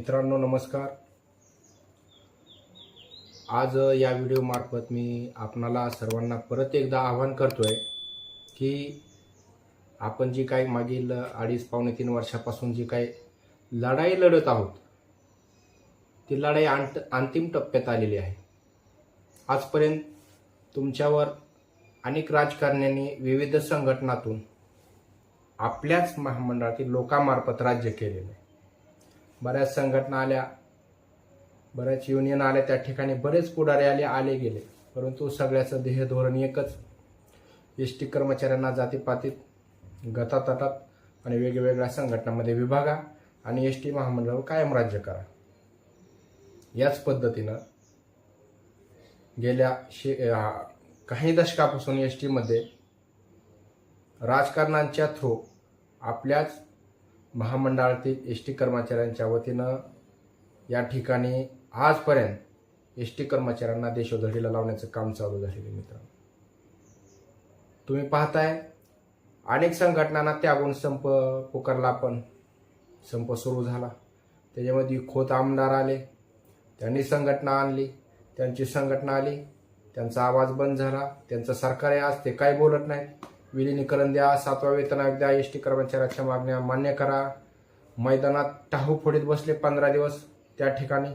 मित्रांनो नमस्कार. आज या व्हिडिओमार्फत मी आपणाला सर्वांना परत एकदा आवाहन करतोय की आपण जी काही मागील अडीच पावणे तीन वर्षापासून जी काही लढाई लढत आहोत ती लढाई अंत अंतिम टप्प्यात आलेली आहे. आजपर्यंत तुमच्यावर अनेक राजकारण्यांनी विविध संघटनातून आपल्याच महामंडळातील लोकांमार्फत राज्य केलेलं आहे. बऱ्याच संघटना आल्या बऱ्याच युनियन आल्या त्या ठिकाणी बरेच पुढारी आले आले गेले. परंतु सगळ्याचं ध्येय धोरण एकच. एस टी कर्मचाऱ्यांना जातीपातीत गटातटात आणि वेगवेगळ्या संघटनांमध्ये विभागा आणि एस टी महामंडळावर कायम राज्य करा. याच पद्धतीनं गेल्या शे काही दशकापासून एस टीमध्ये राजकारणांच्या थ्रू आपल्याच महामंडळातील एस टी कर्मचाऱ्यांच्या वतीनं या ठिकाणी आजपर्यंत एस टी कर्मचाऱ्यांना देशोधडीला लावण्याचं काम चालू झालेलं मित्रांनो. तुम्ही पाहताय अनेक संघटनांना त्यागून संप पुकारला पण संप सुरू झाला. त्याच्यामध्ये खोत आमदार आले त्यांनी संघटना आणली त्यांची संघटना आली त्यांचा आवाज बंद झाला त्यांचं सरकार आहे आज ते काही बोलत नाहीत. विलिनीकरण द्या सातवा वेतन आयोग द्या एस टी कर्मचाऱ्याच्या मागण्या मान्य करा मैदानात टाहू फोडीत बसले पंधरा दिवस त्या ठिकाणी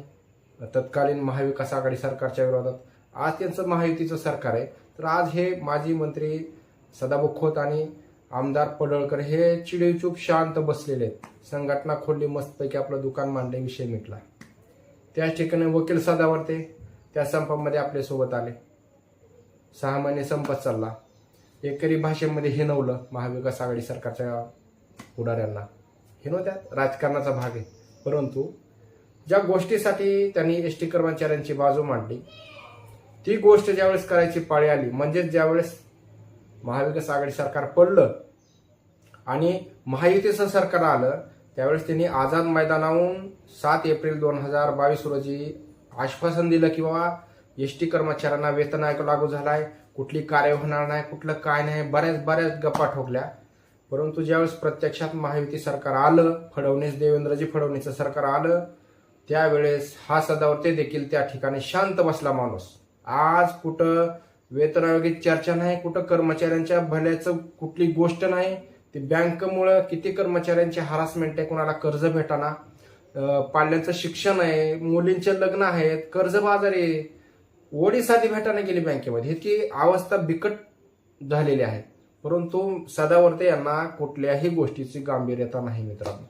तत्कालीन महाविकास आघाडी सरकारच्या विरोधात आज त्यांचं महायुतीचं सरकार आहे तर आज हे माजी मंत्री सदाभाऊ खोत आणि आमदार पडळकर हे चिडीचूप शांत बसलेले आहेत संघटना खोलली मस्तपैकी आपलं दुकान मांडले विषय मिटला त्याच ठिकाणी वकील सदावरते त्या संपामध्ये आपल्यासोबत आले सहा महिने संपत चालला एकरी भाषेमध्ये हिनवलं महाविकास आघाडी सरकारच्या पुढाऱ्यांना. हिनवत्यात राजकारणाचा भाग आहे. परंतु ज्या गोष्टीसाठी त्यांनी एस टी कर्मचाऱ्यांची बाजू मांडली ती गोष्ट ज्यावेळेस करायची पाळी आली म्हणजेच ज्यावेळेस महाविकास आघाडी सरकार पडलं आणि महायुतीचं सरकार आलं त्यावेळेस त्यांनी आझाद मैदानाहून सात एप्रिल दोन हजार बावीस रोजी आश्वासन दिलं की बाबा एस टी कर्मचाऱ्यांना वेतन आयोग लागू झाला आहे कुठली कार्य होणार नाही कुठलं काय नाही बऱ्याच बऱ्याच गप्पा ठोकल्या. परंतु ज्यावेळेस प्रत्यक्षात महायुती सरकार आलं फडणवीस देवेंद्रजी फडणवीसचं सरकार आलं त्यावेळेस हा सदावर्ते देखील त्या ठिकाणी शांत बसला माणूस. आज कुठं वेतन चर्चा नाही कुठं कर्मचाऱ्यांच्या भल्याचं कुठली गोष्ट नाही ती बँकमुळं किती कर्मचाऱ्यांचे हरासमेंट आहे कोणाला कर्ज भेटाना पाल्यांचं शिक्षण आहे मुलींचे लग्न आहेत कर्जबाजारी आहे. ओढी साधी भेटायला गेली बँकेमध्ये. इतकी अवस्था बिकट झालेली आहे. परंतु सदावर्ते यांना कुठल्याही गोष्टीची गांभीर्यता नाही मित्रांनो.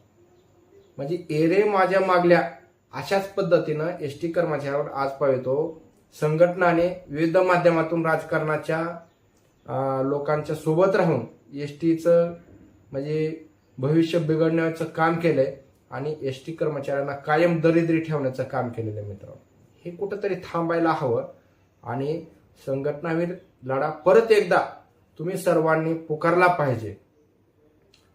म्हणजे एरे माझ्या मागल्या अशाच पद्धतीनं एस टी कर्मचाऱ्यावर आज पाहतो संघटनाने विविध माध्यमातून राजकारणाच्या लोकांच्या सोबत राहून एस टीचं म्हणजे भविष्य बिघडण्याचं काम केलंय आणि एस टी कर्मचाऱ्यांना कायम दरिद्री ठेवण्याचं काम केलेलं आहे मित्रांनो. हे कुठंतरी थांबायला हवं. आणि संघटनावीर लढा परत एकदा तुम्ही सर्वांनी पुकारला पाहिजे.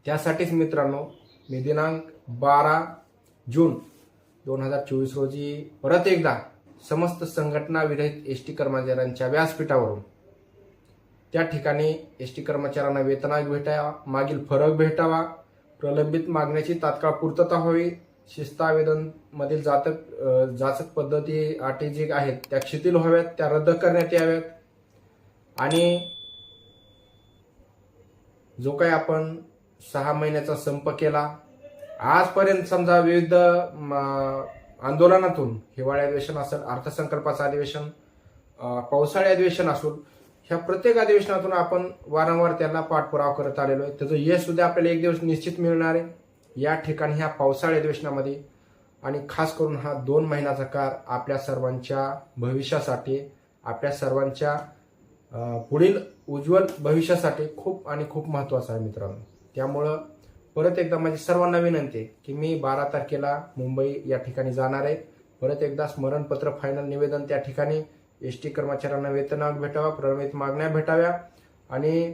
त्यासाठीच मित्रांनो मी दिनांक बारा जून दोन हजार चोवीस रोजी परत एकदा समस्त संघटना विरहित एस टी कर्मचाऱ्यांच्या व्यासपीठावरून त्या ठिकाणी एस टी कर्मचाऱ्यांना वेतनाग भेटावा मागील फरक भेटावा प्रलंबित मागण्याची तात्काळ पूर्तता व्हावी मधील जातक जाचक पद्धती अटी जी आहेत त्या शिथिल व्हाव्यात त्या रद्द करण्यात याव्यात. आणि जो काही आपण सहा महिन्याचा संप केला आजपर्यंत समजा विविध म, आंदोलनातून हिवाळी अधिवेशन असेल अर्थसंकल्पाचं अधिवेशन पावसाळी अधिवेशन असून ह्या प्रत्येक अधिवेशनातून आपण वारंवार त्यांना पाठपुरावा करत आलेलो आहे. त्याचं यश सुद्धा आपल्याला एक दिवस निश्चित मिळणार आहे. या ठिकाणी ह्या पावसाळी अधिवेशनामध्ये आणि खास करून हा दोन महिन्याचा काळ आपल्या सर्वांच्या भविष्यासाठी आपल्या सर्वांच्या पुढील उज्ज्वल भविष्यासाठी खूप आणि खूप महत्त्वाचा आहे मित्रांनो. त्यामुळं परत एकदा माझी सर्वांना विनंती आहे की मी बारा तारखेला मुंबई या ठिकाणी जाणार आहे. परत एकदा स्मरणपत्र फायनल निवेदन त्या ठिकाणी एस टी कर्मचाऱ्यांना वेतनाग भेटावा प्रलंबित मागण्या भेटाव्या आणि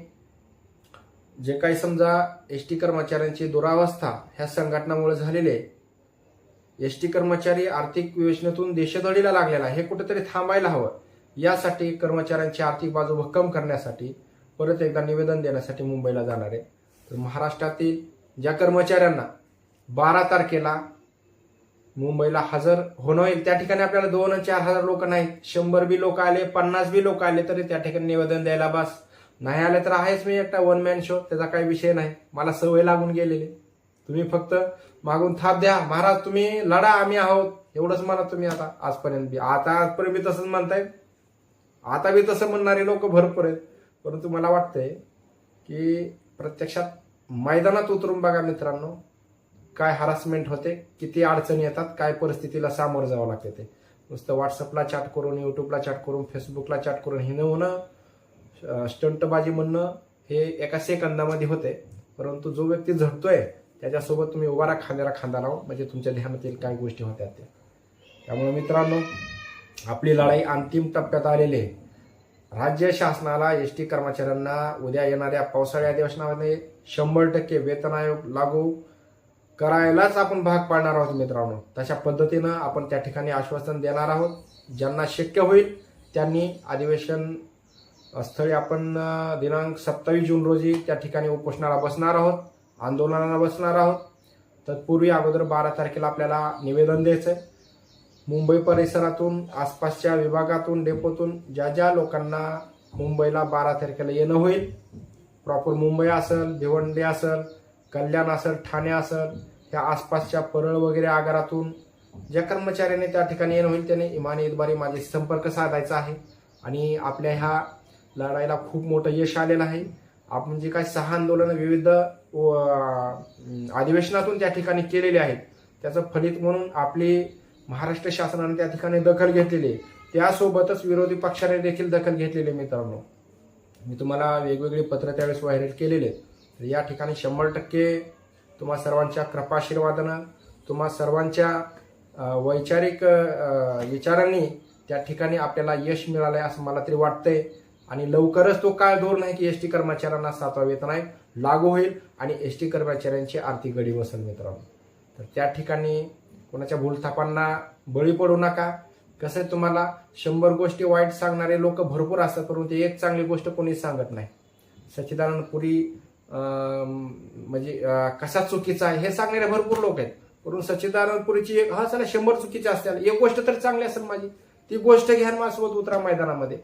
जे काही समजा एस टी कर्मचाऱ्यांची दुरावस्था ह्या संघटनामुळे झालेली आहे एस टी कर्मचारी आर्थिक योजनेतून देशदडीला लागलेला हे कुठेतरी थांबायला हवं. यासाठी कर्मचाऱ्यांची आर्थिक बाजू भक्कम करण्यासाठी परत एकदा निवेदन देण्यासाठी मुंबईला जाणार आहे. तर महाराष्ट्रातील ज्या कर्मचाऱ्यांना बारा तारखेला मुंबईला हजर होणं होईल त्या ठिकाणी आपल्याला दोन चार हजार लोक नाहीत. शंभर बी लोक आले पन्नास बी लोक आले तरी त्या ठिकाणी निवेदन द्यायला बस. नाही आले तर आहेच मी एकटा वन मॅन शो त्याचा काही विषय नाही. मला सवय लागून गेलेली. तुम्ही फक्त मागून थाप द्या. महाराज तुम्ही लढा आम्ही आहोत. एवढंच म्हणा तुम्ही आता आजपर्यंत बी. आता आजपर्यंत बी तसंच म्हणताय. आता बी तसं म्हणणारे लोक भरपूर आहेत. परंतु मला वाटतंय की प्रत्यक्षात मैदानात उतरून बघा मित्रांनो काय हरासमेंट होते किती अडचणी येतात काय परिस्थितीला सामोरं जावं लागते ते. नुसतं व्हॉट्सअपला चॅट करून युट्यूबला चॅट करून फेसबुकला चॅट करून हे न होणं स्टंटबाजी म्हणणं हे एका सेकंदामध्ये होते. परंतु जो व्यक्ती झटतोय त्याच्यासोबत तुम्ही उभा राहा खांद्याला खांदा लावून म्हणजे तुमच्या ध्यानातील काय गोष्टी होत्या त्या. त्यामुळे मित्रांनो आपली लढाई अंतिम टप्प्यात आलेली आहे. राज्य शासनाला एस टी कर्मचाऱ्यांना उद्या येणाऱ्या पावसाळी अधिवेशनामध्ये शंभर टक्के वेतन आयोग लागू करायलाच आपण भाग पाडणार आहोत मित्रांनो. तशा पद्धतीनं आपण त्या ठिकाणी आश्वासन देणार आहोत. ज्यांना शक्य होईल त्यांनी अधिवेशन स्थळी आपण दिनांक सत्तावीस जून रोजी त्या ठिकाणी उपोषणाला बसणार आहोत आंदोलनाला बसणार आहोत. तत्पूर्वी अगोदर बारा तारखेला आपल्याला निवेदन द्यायचं आहे मुंबई परिसरातून आसपासच्या विभागातून डेपोतून ज्या ज्या लोकांना मुंबईला बारा तारखेला येणं होईल प्रॉपर मुंबई असेल भिवंडी असेल कल्याण असेल ठाणे असेल ह्या आसपासच्या परळ वगैरे आगारातून ज्या कर्मचाऱ्यांनी त्या ठिकाणी येणं होईल त्याने इमानी इतबारी माझे संपर्क साधायचा आहे. आणि आपल्या ह्या लढाईला खूप मोठं यश आलेलं आहे. आपण जे काही सहा आंदोलनं विविध अधिवेशनातून त्या ठिकाणी केलेले आहेत. त्याचं फलित म्हणून आपली महाराष्ट्र शासनाने त्या ठिकाणी दखल घेतलेली आहे. त्यासोबतच विरोधी पक्षाने देखील दखल घेतलेली आहे मित्रांनो. मी तुम्हाला वेगवेगळी पत्र त्यावेळेस व्हायरल केलेले तर या ठिकाणी शंभर टक्के तुम्हा सर्वांच्या कृपाशीर्वादानं तुम्हा सर्वांच्या वैचारिक विचारांनी त्या ठिकाणी आपल्याला यश मिळालं आहे असं मला तरी वाटतंय. आणि लवकरच तो काळ दूर नाही की एस टी कर्मचाऱ्यांना सातवा वेतन आहे लागू होईल आणि एस टी कर्मचाऱ्यांची आर्थिक गडी बसेल मित्रांनो तर त्या ठिकाणी कोणाच्या भूलथापांना बळी पडू नका. कसं आहे तुम्हाला शंभर गोष्टी वाईट सांगणारे लोक भरपूर असतात परंतु एक चांगली गोष्ट कोणी सांगत नाही. सच्चिदानंद पुरी म्हणजे कसा चुकीचा आहे हे सांगणारे भरपूर लोक आहेत. परंतु सच्चिदानंद पुरीची एक हा चला शंभर चुकीची असतील. एक गोष्ट तर चांगली असेल माझी. ती गोष्ट घ्या माझ्यासोबत उतरा मैदानामध्ये.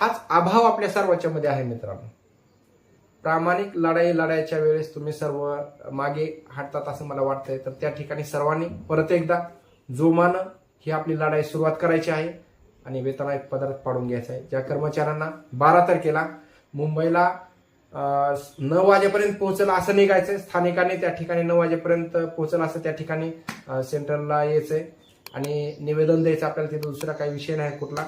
हाच अभाव आपल्या सर्वांच्या मध्ये आहे मित्रांनो. प्रामाणिक लढाई लढायच्या वेळेस तुम्ही सर्व मागे हटतात असं मला वाटतंय. तर त्या ठिकाणी सर्वांनी परत एकदा जोमानं ही आपली लढाई सुरुवात करायची आहे आणि वेतन एक पदार्थ पाडून घ्यायचा आहे. ज्या कर्मचाऱ्यांना बारा तारखेला मुंबईला नऊ वाजेपर्यंत पोहोचलं असं निघायचंय. स्थानिकांनी त्या ठिकाणी नऊ वाजेपर्यंत पोहोचलं असं त्या ठिकाणी अं, सेंटरला यायचंय. आणि निवेदन द्यायचं आपल्याला तिथे दुसरा काही विषय नाही कुठला.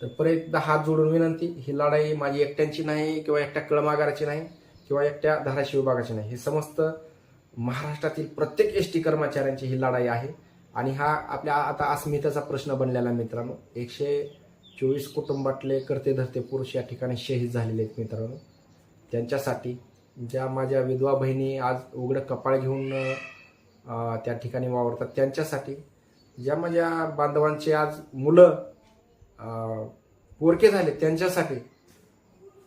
तर परत एकदा हात जोडून विनंती ही लढाई माझी एकट्यांची नाही किंवा एकट्या कळमागाराची नाही किंवा एकट्या धाराशिव विभागाची नाही. हे समस्त महाराष्ट्रातील प्रत्येक एस टी कर्मचाऱ्यांची ही लढाई आहे. आणि हा आपल्या आता अस्मितेचा प्रश्न बनलेला आहे मित्रांनो. एकशे चोवीस कुटुंबातले करते धरते पुरुष या ठिकाणी शहीद झालेले आहेत मित्रांनो. त्यांच्यासाठी ज्या माझ्या विधवा बहिणी आज उघडं कपाळ घेऊन त्या ठिकाणी वावरतात त्यांच्यासाठी ज्या माझ्या बांधवांचे आज मुलं पोरके झाले त्यांच्यासाठी.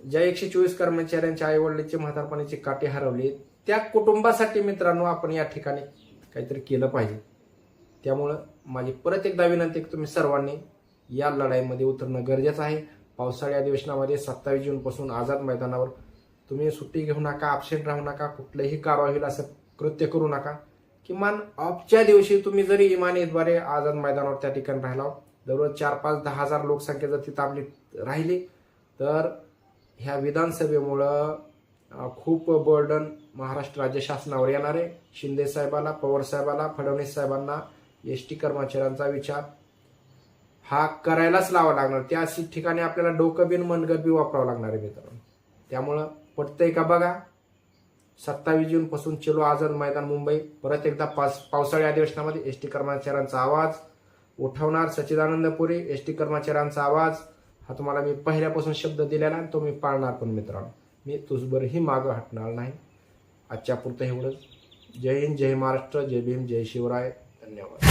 ज्या एकशे चोवीस कर्मचाऱ्यांच्या आई वडिलांची म्हातारपणाची काठी हरवली त्या कुटुंबासाठी मित्रांनो आपण या ठिकाणी काहीतरी केलं पाहिजे. त्यामुळं माझी परत एकदा विनंती की तुम्ही सर्वांनी या लढाईमध्ये उतरणं गरजेचं आहे. पावसाळी अधिवेशनामध्ये सत्तावीस जूनपासून आझाद मैदानावर तुम्ही सुट्टी घेऊ नका अपसेंट राहू नका कुठलंही कारवाई होईल असं कृत्य करू नका. किमान ऑफच्या दिवशी तुम्ही जरी इमानीद्वारे आझाद मैदानावर त्या ठिकाणी राहिला दररोज चार पाच दहा हजार लोकसंख्या जर तिथं आपली राहिली तर ह्या विधानसभेमुळं खूप बर्डन महाराष्ट्र राज्य शासनावर येणार आहे. शिंदे साहेबाला पवार साहेबाला फडणवीस साहेबांना एस टी कर्मचाऱ्यांचा विचार हा करायलाच लावा लागणार. त्या ठिकाणी आपल्याला डोकं बिन मनगबी वापरावं लागणार आहे मित्रांनो. त्यामुळं पटतंय का बघा? सत्तावीस जून पासून चलो आझाद मैदान मुंबई. परत एकदा पास पावसाळी अधिवेशनामध्ये एस टी कर्मचाऱ्यांचा आवाज. उठवणार सच्चिदानंद पुरी एस टी कर्मचाऱ्यांचा आवाज. हा तुम्हाला मी पहिल्यापासून शब्द दिलेला आणि तो मी पाळणार पण मित्रांनो. मी तुझबरही मागं हटणार नाही. आजच्या पुरतं एवढंच. जय हिंद जय महाराष्ट्र जय भीम जय शिवराय. धन्यवाद.